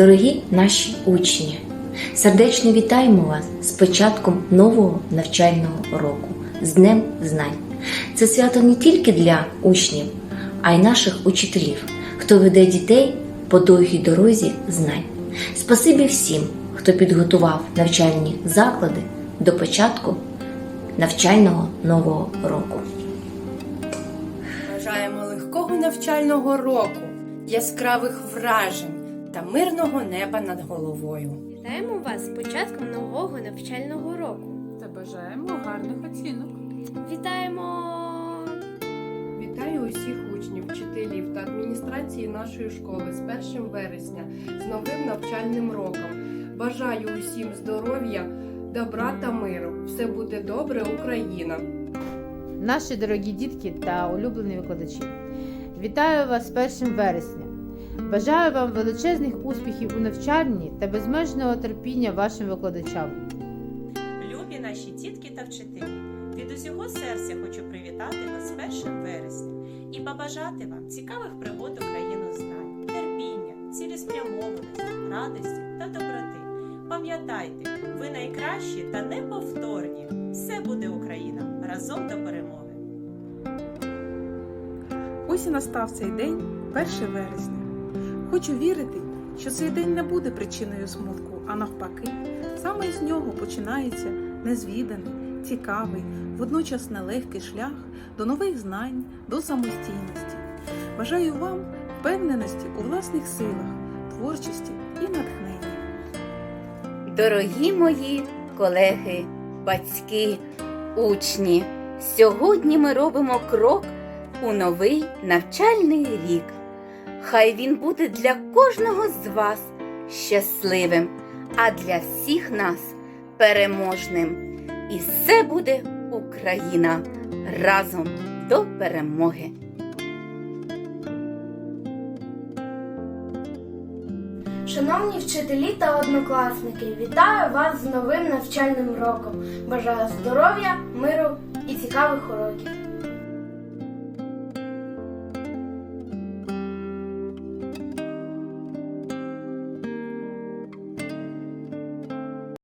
Дорогі наші учні, сердечно вітаємо вас з початком нового навчального року, з Днем Знань. Це свято не тільки для учнів, а й наших учителів, хто веде дітей по довгій дорозі знань. Спасибі всім, хто підготував навчальні заклади до початку навчального нового року. Бажаємо легкого навчального року, яскравих вражень та мирного неба над головою. Вітаємо вас з початком нового навчального року. та бажаємо гарних оцінок. Вітаємо! Вітаю усіх учнів, вчителів та адміністрації нашої школи з 1 вересня з новим навчальним роком. Бажаю усім здоров'я, добра та миру. Все буде добре, Україна! Наші дорогі дітки та улюблені викладачі, вітаю вас з 1 вересня. Бажаю вам величезних успіхів у навчанні та безмежного терпіння вашим викладачам. Любі наші дітки та вчителі, від усього серця хочу привітати вас з 1 вересня і побажати вам цікавих пригод Україну знань, терпіння, цілеспрямованості, радості та доброти. Пам'ятайте, ви найкращі та неповторні. Все буде Україна разом до перемоги. Ось і настав цей день, 1 вересня. Хочу вірити, що цей день не буде причиною смутку, а навпаки, саме з нього починається незвіданий, цікавий, водночас нелегкий шлях до нових знань, до самостійності. Бажаю вам впевненості у власних силах, творчості і натхнення. Дорогі мої колеги, батьки, учні, сьогодні ми робимо крок у новий навчальний рік. Хай він буде для кожного з вас щасливим, а для всіх нас переможним. І все буде Україна разом до перемоги. Шановні вчителі та однокласники, вітаю вас з новим навчальним роком. Бажаю здоров'я, миру і цікавих уроків.